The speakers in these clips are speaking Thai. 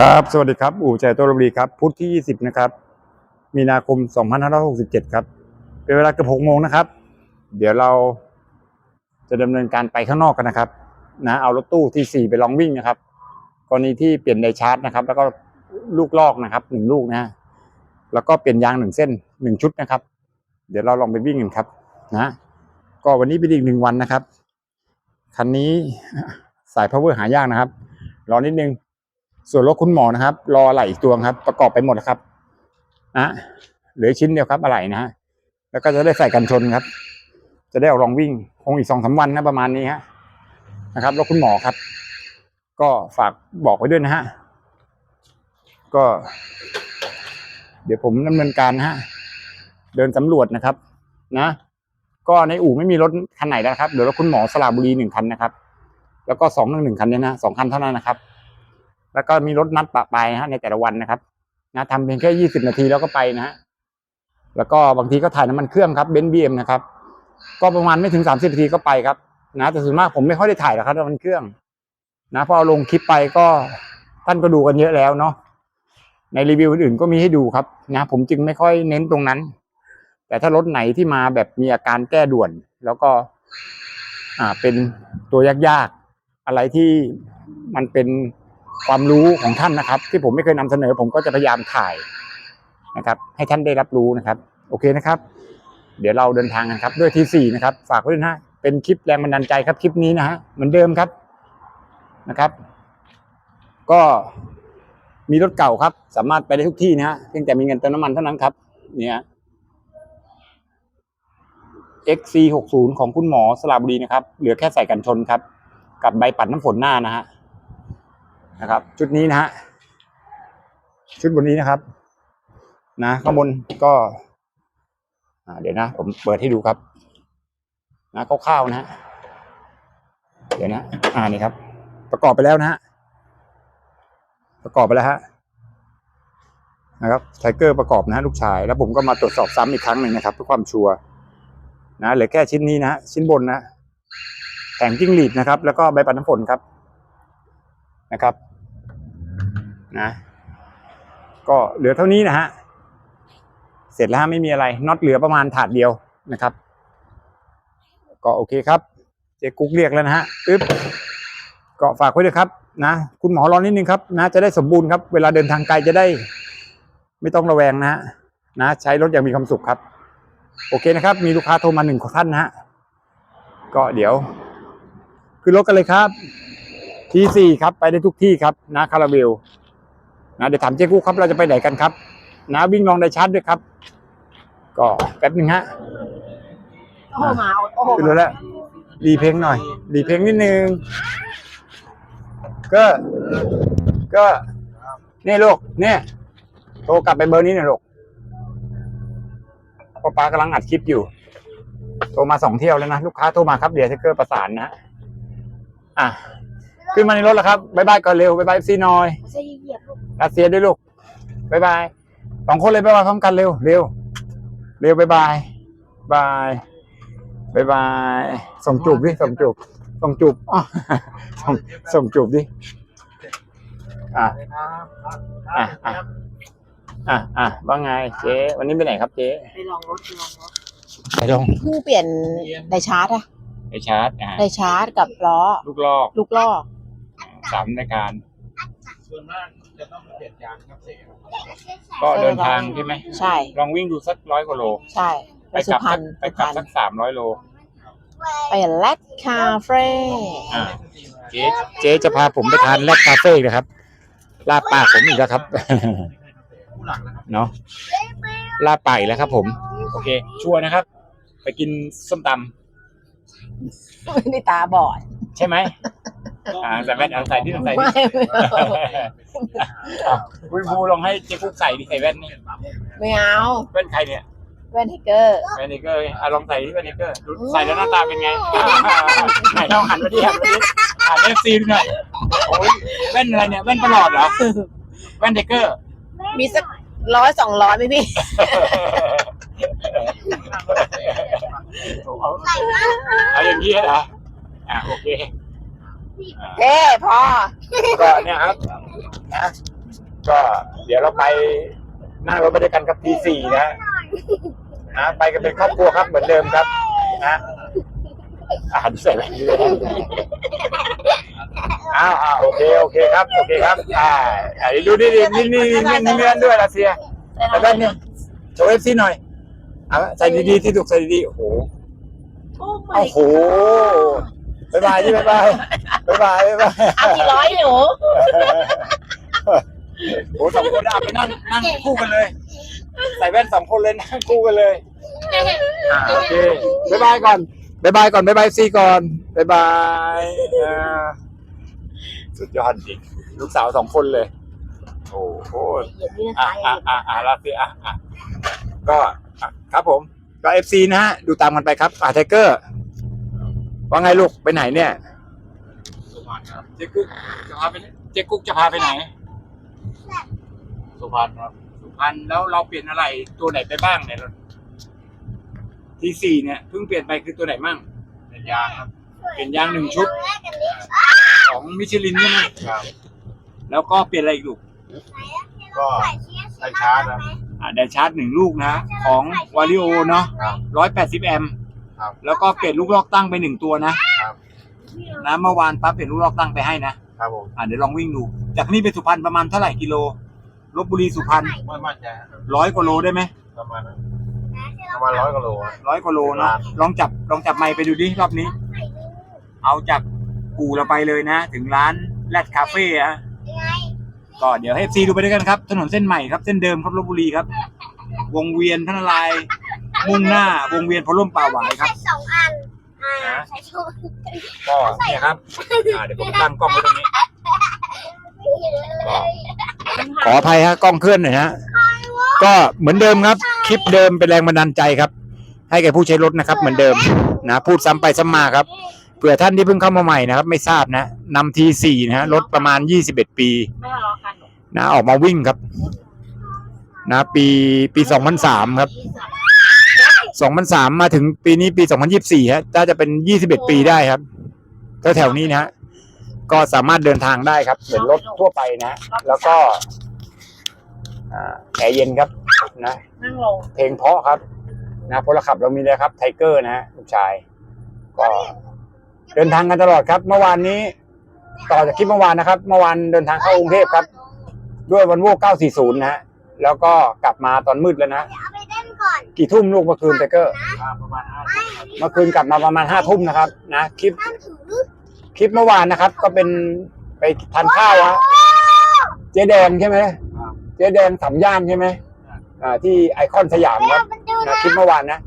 ครับ สวัสดีครับ อู่ใจตัวรบรีครับ พุธที่ 20 นะครับ มีนาคม 2567 ครับ เป็นเวลาเกือบ6โมงนะครับ เดี๋ยวเราจะดำเนินการไปข้างนอกกันนะครับ นะ เอารถตู้ที่ 4 ไปลองวิ่งนะครับ กรณีที่เปลี่ยนไดชาร์จนะครับ แล้วก็ลูกลอกนะครับหนึ่งลูกนะฮะแล้วก็เปลี่ยนยางหนึ่งเส้นหนึ่งชุดนะครับ เดี๋ยวเราลองไปวิ่งกันครับ นะ ก็วันนี้เป็นอีกหนึ่งวันนะครับ คันนี้สาย power หายากนะครับ รอนิดนึง ส่วนรถคุณหมอนะครับ รออะไหล่อีกตัวครับ ประกอบไปหมดแล้วครับนะเหลือชิ้นเดียวครับอะไหล่นะฮะแล้วก็จะได้ใส่กันชนครับ จะได้ออกลองวิ่งคงอีกสองสาวันนะประมาณนี้ฮะนะครับรถคุณหมอครับ ก็ฝากบอกไว้ด้วยนะฮะก็ เดี๋ยวผมดำเนินการฮะเดินสำรวจนะครับ นะก็ในอู่ไม่มีรถคันไหนแล้วนะครับเดี๋ยวรถคุณหมอสระบุรีหนึ่งคันนะครับ แล้วก็สองหนึ่งหนึ่งคันเนี่ยนะสองคันเท่านั้นนะครับ แล้วก็มีรถนัดปะปนะฮะในแต่ละวันนะครับนะทำเพียงแค่ยี่สิบนาทีแล้วก็ไปนะฮะแล้วก็บางทีก็ถ่ายน้ำมันเครื่องครับเบนซ์บีเอ็มนะครับ ก็ประมาณไม่ถึงสามสิบนาทีก็ไปครับ นะแต่ส่วนมากผมไม่ค่อยได้ถ่ายหรอกครับน้ำมันเครื่อง นะพอเอาลงคลิปไปก็ท่านก็ดูกันเยอะแล้วเนาะในรีวิวอื่นๆก็มีให้ดูครับนะผมจึงไม่ค่อยเน้นตรงนั้น แต่ถ้ารถไหนที่มาแบบมีอาการแก้ด่วน แล้วก็ อ่าเป็นตัวยากๆ อะไรที่มันเป็น ความรู้ของท่านนะครับ ที่ผมไม่เคยนำเสนอ ผมก็จะพยายามถ่ายนะครับ ให้ท่านได้รับรู้นะครับ โอเคนะครับ เดี๋ยวเราเดินทางกันครับ ด้วยที่สี่นะครับ ฝากไว้ด้วยนะฮะเป็นคลิปแรงบันดาลใจครับคลิปนี้นะฮะเหมือนเดิมครับนะครับ ก็มีรถเก่าครับ สามารถไปได้ทุกที่นะฮะเพียงแต่มีเงินเติมน้ำมันเท่านั้นครับ เนี่ย XC60 ของคุณหมอสระบุรีนะครับ เหลือแค่ใส่กันชนครับ กับใบปัดน้ำฝนหน้านะฮะ นะครับ ชุดนี้นะฮะชุดบนนี้นะครับ นะข้างบนก็ อ่า เดี๋ยวนะ ผมเปิดให้ดูครับ นะคร่าวๆนะฮะเดี๋ยวนะ อ่านี่ครับ ประกอบไปแล้วนะฮะประกอบไปแล้วฮะนะครับไทเกอร์ประกอบนะฮะลูกชาย แล้วผมก็มาตรวจสอบซ้ำอีกครั้งหนึ่งนะครับ เพื่อความชัวร์นะเหลือแค่ชิ้นนี้นะฮะชิ้นบนนะแผงจิ้งหรีดนะครับ แล้วก็ใบปัดน้ำฝนครับนะครับ นะ ก็เหลือเท่านี้นะฮะ เสร็จแล้วฮะไม่มีอะไรน็อตเหลือประมาณถาดเดียวนะครับ ก็โอเคครับ เจ๊กุ๊กเรียกแล้วนะฮะอึ๊บก็ฝากไว้ด้วยครับนะ คุณหมอรอนิดนึงครับนะจะได้สมบูรณ์ครับ เวลาเดินทางไกลจะได้ ไม่ต้องระแวงนะฮะนะใช้รถอย่างมีความสุขครับ โอเคนะครับ มีลูกค้าโทรมาหนึ่งท่านนะฮะก็เดี๋ยวขึ้นรถกันเลยครับ ทีสี่ครับ ไปได้ทุกที่ครับนะคาราเบล นะเดี๋ยวถามเจ๊กู้ครับเราจะไปไหนกันครับ นะวิ่งลองได้ชาร์จด้วยครับ ก็แป๊บหนึ่งฮะโอ้โหมาโอ้โหขึ้นรถแล้วรีเพลงหน่อย รีเพลงนิดนึง ก็ ก็นี่ลูกเนี่ยโทรกลับไปเบอร์นี้หน่อยลูกพ่อป้ากำลังอัดคลิปอยู่ โทรมาสองเที่ยวแล้วนะ ลูกค้าโทรมาครับเดี๋ยวเทคเกอร์ประสานนะ อะ ขึ้นมาในรถแล้วครับบายบายก่อนเร็วบายบายซีนอยไม่ใช่เห ยียบลูกรัสเซียด้วยลูกบายบายสองคนเลยบายบายพร้อมกันเร็วเร็วเร็วบายบายบายบายบายส่งจูบดิส่งจูบส่งจูบอ๋อส่งส่งจูบดิอะอะอะอะอะว่าไงเจ๊วันนี้ไปไหนครับเจ๊ไปลองรถไปลองรถไปลงเพิ่งเปลี่ยนไดชาร์จอะไปชาร์จอ่าไดชาร์จกับล้อลูกลอกลูกลอกสามในการส่วนมาก จะต้องเปลี่ยนยางครับเสียก็เดินทางใช่ไหมใช่ ลองวิ่งดูสักร้อยกว่าโล ใช่ ไปไปสุกลับพรรสัณกไปสุกพลัรบรณสักสามร้อยโล ไปแลกคาเฟ่อ่า เจ๊เจ๊จะพาผมไปทานแลกคาเฟ่เลยครับ ลาบปากผมอีกแล้วครับ ผู้หลังนะครับ เนาะลาบปากอีกแล้วครับ ผม โอเค ชัวร์นะครับ ไปกินส้มตไม่ได้ตาบอดำใช่ไหม อ่าใส่แว่นเอาใส่ที่ใส่ไม่ที่ไม่เอาอะคุณครูลองให้เจ๊กุ๊กใส่ดิใส่แว่นนี่ไม่เอาแว่นใครเนี่ยแว่นไทเกอร์ แว่นนิเกอร์อะลองใส่ที่แว่นนิเกอร์ดูใส่แล้วหน้าตาเป็นไงอ่าไหนลองหันมาดิหันมาดิหันเอฟซีดูหน่อยโอ้ยแว่นอะไรเนี่ยแว่นประหลอดเหรอแว่นเดเกอร์ มีสักร้อยสองร้อยไหมพี่เอาเอาอย่างนี้เหรออะโอเคอ่า เอ้พอ ก็เนี่ยครับนะก็เดี๋ยวเราไปนั่งรถไปด้วยกันครับทีสี่นะฮะนะไปกันเป็นครอบครัวครับเหมือนเดิมครับนะอาหารเสร็จแล้วอ้าวอ้าวโอเคโอเคครับ โอเคครับ อ่าอ่าดูนี่นี่นี่นี่นี่นี่เนื้อด้วยรัสเซียแต่ด้านนี้โชว์เอฟซีหน่อยเอาใส่ดีๆที่ถูกใส่ดีๆโอ้โหโอ้โอ้โห บ๊ายบายที่บ๊ายบายบ๊ายบายบ๊ายบายเอากี่ร้อยหนูโอ้สองคนอะไปนั่งนั่งคู่กันเลย ใส่แว่นสองคนเลยนั่งคู่กันเลยอ่าโอเคบ๊ายบายก่อนบ๊ายบายก่อนบ๊ายบายซีก่อนบ๊ายบายอ่าสุดยอดจริงลูกสาวสองคนเลย โอ้โหอะอะอะอะลาซีอะอะก็อะครับผมก็เอฟซีนะฮะดูตามกันไปครับอ่าไทเกอร์ ว่าไงลูกไปไหนเนี่ย สุพรรณครับเจ๊กุ๊กจะพาไปไหนเจ๊กุ๊กจะพาไปไหน สุพรรณครับ สุพรรณแล้วเราเปลี่ยนอะไรตัวไหนไปบ้างเนี่ยที่สี่เนี่ยเพิ่งเปลี่ยนไปคือตัวไหนมั่งเป็นยางครับ เปลี่ยนยางหนึ่งชุด ของมิชลินใช่ไหมครับ แล้วก็เปลี่ยนอะไรอีกลูก ก็ไฟชาร์จครับอ่าไดชาร์จหนึ่งลูกนะ ของวาริโอเนาะครับร้อยแปดสิบแอม ครับ แล้วก็เปลี่ยนลูกลอกตั้งไปหนึ่งตัวนะครับ นะเมื่อวานปั๊บเปลี่ยนลูกลอกตั้งไปให้นะครับผมอ่าเดี๋ยวลองวิ่งดู จากนี่ไปสุพรรณประมาณเท่าไหร่กิโลลบบุรีสุพรรณไม่มั่นใจครับร้อยกว่าโลได้ไหมประมาณนั้นประมาณร้อยกว่าโลครับร้อยกว่าโลเนาะครับลองจับลองจับไมค์ไปดูดิรอบนี้ เอาจากกูเราไปเลยนะ ถึงร้านแรดคาเฟ่อะก็เดี๋ยวให้ซีดูไปด้วยกันครับ ถนนเส้นใหม่ครับ เส้นเดิมครับลบบุรีครับ วงเวียนพระนารายณ์ มุ่งหน้าวงเวียนพระร่มป่าหวายครับใช้สองอันอ่าใช้สองก็เนี่ยครับอ่าเดี๋ยวผมตั้งกล้องไว้ตรงนี้ขออภัยฮะกล้องเคลื่อนหน่อยฮะก็เหมือนเดิมครับ คลิปเดิมเป็นแรงบันดาลใจครับ ให้แก่ผู้ใช้รถนะครับ เหมือนเดิมนะพูดซ้ำไปซ้ำมาครับเผื่อท่านที่เพิ่งเข้ามาใหม่นะครับ ไม่ทราบนะนำทีสี่นะฮะรถประมาณยี่สิบเอ็ดปีไม่ทะเลาะกันหนูนะออกมาวิ่งครับ นะ ปีปีสองพันสามครับ สองพันสามมาถึงปีนี้ปีสองพันยี่สี่ฮะน่าจะเป็นยี่สิบเอ็ดปีได้ครับแถวๆนี้นะฮะก็สามารถเดินทางได้ครับ เหมือนรถทั่วไปนะ แล้วก็อ่าแอร์เย็นครับนะนั่งลงเพลงเพราะครับ นะพลขับเรามีเลยครับไทเกอร์นะฮะลูกชาย ก็เดินทางกันตลอดครับ เมื่อวานนี้ ต่อจากคลิปเมื่อวานนะครับ เมื่อวานเดินทางเข้ากรุงเทพครับ ด้วยวันโว่940 นะฮะแล้วก็กลับมาตอนมืดแล้วนะเอาไปเล่น ก่อนกี่ทุ่มลูกเมื่อคืนไทเกอร์อ่าประมาณห้าเมื่อคืนกลับมาประมาณห้าทุ่มนะครับ นะคลิปห้ามถือคลิปเมื่อวานนะครับ ก็เป็นไปทานข้าวฮะเจ๊แดงใช่ไหมครับเจ๊แดงสามย่านใช่ไหมอ่าที่ไอคอนสยามครับมันดูนะคลิปเมื่อวานนะ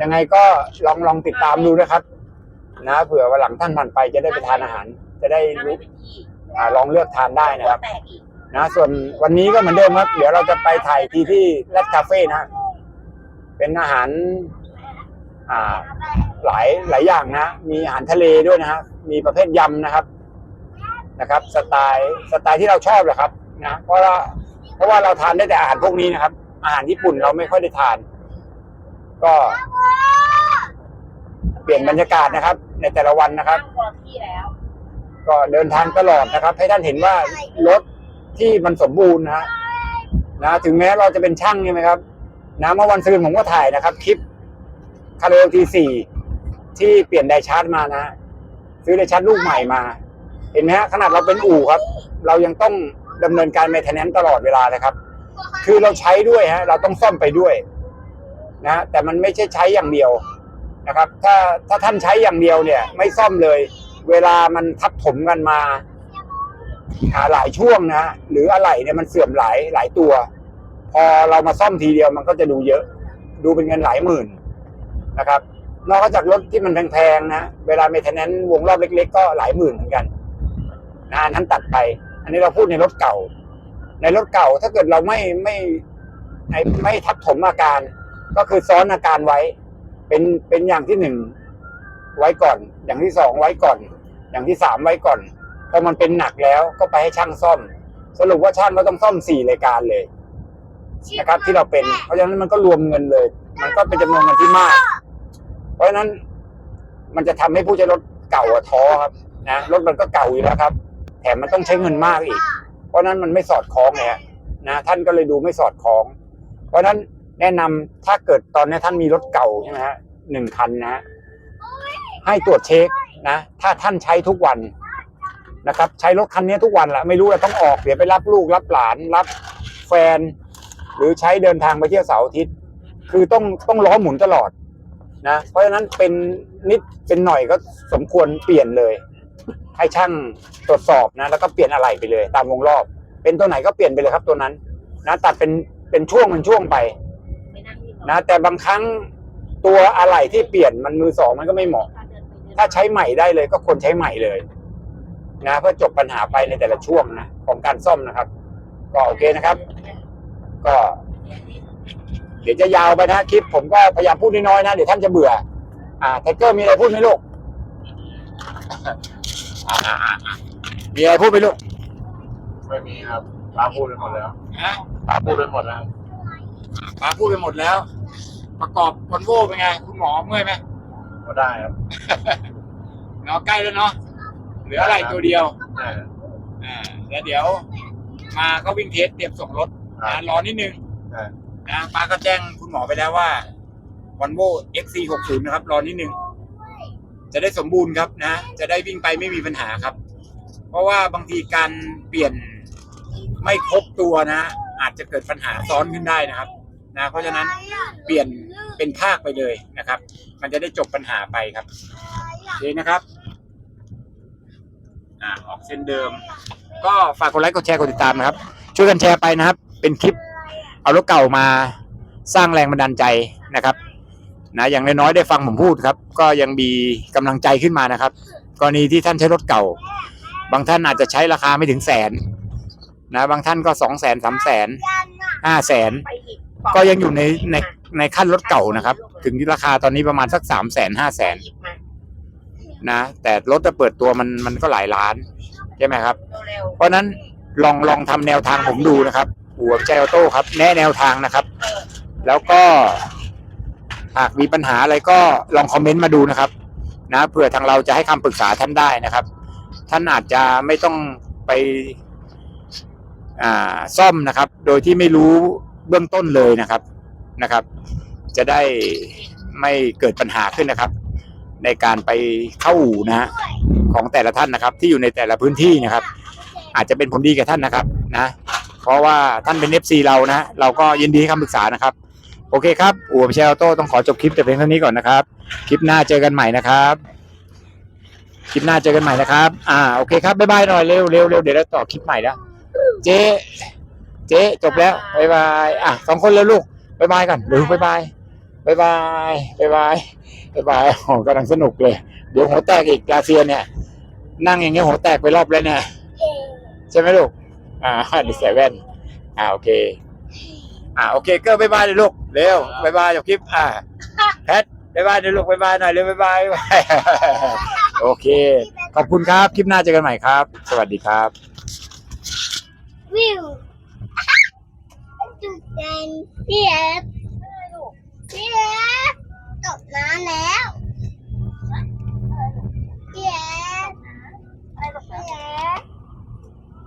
ยังไงก็ลองลองติดตามดูนะครับ นะเผื่อวันหลังท่านผ่านไปจะได้ไปทานอาหาร จะได้นั่งรู้ไม่เป็นที่อ่าลองเลือกทานได้หันะวครับแตกอีกนะ ส่วนวันนี้ก็เหมือนเดิมครับ เดี๋ยวเราจะไปถ่ายทีที่แรดคาเฟ่นะ เป็นอาหารอ่าหลายหลายอย่างนะมีอาหารทะเลด้วยนะฮะมีประเภทยำนะครับนะครับ สไตล์สไตล์ที่เราชอบแหละครับนะเพราะว่าเพราะว่าเราทานได้แต่อาหารพวกนี้นะครับ อาหารญี่ปุ่นเราไม่ค่อยได้ทาน ก็เปลี่ยนบรรยากาศนะครับ ในแต่ละวันนะครับ ก็เดินทางตลอดนะครับ ให้ท่านเห็นว่ารถที่มันสมบูรณ์นะฮะนะถึงแม้เราจะเป็นช่างใช่ไหมครับ นะเมื่อวันซืนผมก็ถ่ายนะครับ คลิปคาร์โลทีสี่ที่เปลี่ยนไดชาร์จมานะ ซื้อไดชาร์จลูกใหม่มา เห็นไหมฮะขนาดเราเป็นอู่ครับ เรายังต้องดำเนินการ m ม i เทนแนนตลอดเวลาเลยครับ คือเราใช้ด้วยฮะเราต้องซ่อมไปด้วยนะแต่มันไม่ใช่ใช้อย่างเดียวนะครับ ถ้าถ้าท่านใช้อย่างเดียวเนี่ย ไม่ซ่อมเลย เวลามันทับถมกันมาหาหลายช่วงนะหรืออะไรเนี่ยมันเสื่อมหลายหลายตัว พอเรามาซ่อมทีเดียวมันก็จะดูเยอะ ดูเป็นเงินหลายหมื่นนะครับ นอกจากรถที่มันแพงๆนะ เวลาเมทแนนวงรอบเล็ก ๆ ก็หลายหมื่นเหมือนกันนะนั้นตัดไป อันนี้เราพูดในรถเก่า ในรถเก่าถ้าเกิดเราไม่ไม่ไม่ไม่ทับถมอาการ ก็คือซ้อนอาการไว้ เป็นเป็นอย่างที่หนึ่งไว้ก่อน อย่างที่สองไว้ก่อน อย่างที่สามไว้ก่อนพอมันเป็นหนักแล้วก็ไปให้ช่างซ่อม สรุปว่าช่างก็ต้องซ่อมสี่รายการเลย นะครับที่เราเป็น เพราะฉะนั้นมันก็รวมเงินเลย มันก็เป็นจำนวนเงินที่มาก เพราะฉะนั้นมันจะทำให้ผู้ใช้รถเก่าอะท้อครับนะรถมันก็เก่าอยู่แล้วครับ แถมมันต้องใช้เงินมากอีก เพราะฉะนั้นมันไม่สอดคล้องไงฮะนะท่านก็เลยดูไม่สอดคล้อง เพราะฉะนั้นแนะนำถ้าเกิดตอนนี้ท่านมีรถเก่าใช่ไหมฮะหนึ่งคันนะฮะให้ตรวจเช็คนะถ้าท่านใช้ทุกวันนะครับ ใช้รถคันนี้ทุกวันแหละไม่รู้ว่าต้องออกเดี๋ยวไปรับลูกรับหลานรับแฟน หรือใช้เดินทางไปเที่ยวเสาร์อาทิตย์ คือต้องต้องล้อหมุนตลอดนะเพราะฉะนั้นเป็นนิดเป็นหน่อยก็สมควรเปลี่ยนเลย ให้ช่างตรวจสอบนะ แล้วก็เปลี่ยนอะไรไปเลย ตามวงรอบ เป็นตัวไหนก็เปลี่ยนไปเลยครับตัวนั้น นะตัดเป็นเป็นช่วงเป็นช่วงไปนะแต่บางครั้งตัวอะไรที่เปลี่ยนมันมือสองมันก็ไม่เหมาะ ถ้าใช้ใหม่ได้เลยก็ควรใช้ใหม่เลยนะเพื่อจบปัญหาไปในแต่ละช่วงนะของการซ่อมนะครับ ก็โอเคนะครับ ก็ เดี๋ยวจะยาวไปนะคลิป ผมก็พยายามพูดน้อยๆนะเดี๋ยวท่านจะเบื่อ อ่าไทเกอร์มีอะไรพูดไหมลูกอ่าอ่าอ่าอ่ามีอะไรพูดไหมลูกไม่มีครับป้าพูดไปหมดแล้วฮะป้าพูดไปหมดแล้วป้าพูดไปหมดแล้ว ประกอบคอนโวเป็นไง คุณหมอเมื่อยไหมก็ได้ครับเนาะใกล้แล้วเนาะเหลืออะไรตัวเดียวใช่อ่าแล้วเดี๋ยว มาก็วิ่งเทสเตรียมส่งรถ ครันะบรอนิดนึงใช่นะป้าก็แจ้งคุณหมอไปแล้วว่า Volvo XC60 นะครับ รอนิดนึง จะได้สมบูรณ์ครับนะ จะได้วิ่งไปไม่มีปัญหาครับ เพราะว่าบางทีการเปลี่ยนไม่ครบตัวนะ อาจจะเกิดปัญหาซ้อนขึ้นได้นะครับ นะ เพราะฉะนั้นเปลี่ยนเป็นภาคไปเลยนะครับ มันจะได้จบปัญหาไปครับโอเคนะครับอ่าออกเส้นเดิม ก็ฝากกดไลค์กดแชร์กดติดตามนะครับ ช่วยกันแชร์ไปนะครับ เป็นคลิปเอารถเก่ามาสร้างแรงบันดาลใจนะครับนะอย่างน้อยๆได้ฟังผมพูดครับ ก็ยังมีกำลังใจขึ้นมานะครับ กรณีที่ท่านใช้รถเก่า บางท่านอาจจะใช้ราคาไม่ถึงแสนนะบางท่านก็สองแสนสามแสนห้าแสนก็ยังอยู่ในในในขั้นรถเก่านะครับ ถึงที่ราคาตอนนี้ประมาณสักสามแสนห้าแสนนะแต่รถจะเปิดตัวมันมันก็หลายล้านใช่ไหมครับ เพราะนั้นลองลองทำแนวทางผมดูนะครับ หัวใจออโต้ครับ แนะแนวทางนะครับ แล้วก็หากมีปัญหาอะไรก็ลองคอมเมนต์มาดูนะครับ นะเผื่อทางเราจะให้คำปรึกษาท่านได้นะครับ ท่านอาจจะไม่ต้องไปซ่อมนะครับ โดยที่ไม่รู้เบื้องต้นเลยนะครับนะครับ จะได้ไม่เกิดปัญหาขึ้นนะครับ ในการไปเข้าอู่นะฮะของแต่ละท่านนะครับ ที่อยู่ในแต่ละพื้นที่นะครับ อาจจะเป็นผลดีกับท่านนะครับนะ เพราะว่าท่านเป็นเอฟซีเรานะ เราก็ยินดีให้คำปรึกษานะครับ โอเคครับอู่เชลโต้ต้องขอจบคลิปแต่เพียงเท่านี้ก่อนนะครับ คลิปหน้าเจอกันใหม่นะครับ คลิปหน้าเจอกันใหม่นะครับ อ่าโอเคครับบ๊ายบายหน่อยเร็วเร็วเร็วเดี๋ยวเราต่อคลิปใหม่แล้วเจ๊เจ๊จบแล้วบ๊ายบายอะสองคนแล้วลูกบ๊ายบายกันเร็วบ๊ายบายบ๊ายบายบ๊ายบายบ๊ายบายโอ้กำลังสนุกเลย เดี๋ยวหัวแตกอีกกาเซียเนี่ย นั่งอย่างเงี้ยหัวแตกไปรอบแล้วเนี่ย ใช่ไหมลูก อ่าดิใส่แว่นอ่าโอเค อ่าโอเคเก็บายบายเลยลูกเร็วบายบายจบคลิป อ่าแพทบายบายเลยลูกบายบายหน่อยเร็วบายบายบ๊ายบายโอเค ขอบคุณครับคลิปหน้าเจอกันใหม่ครับ สวัสดีครับ วิวจุดแดงพี่เอฟพี่เอฟตกน้ำแล้วพี่เอฟพี่เอฟ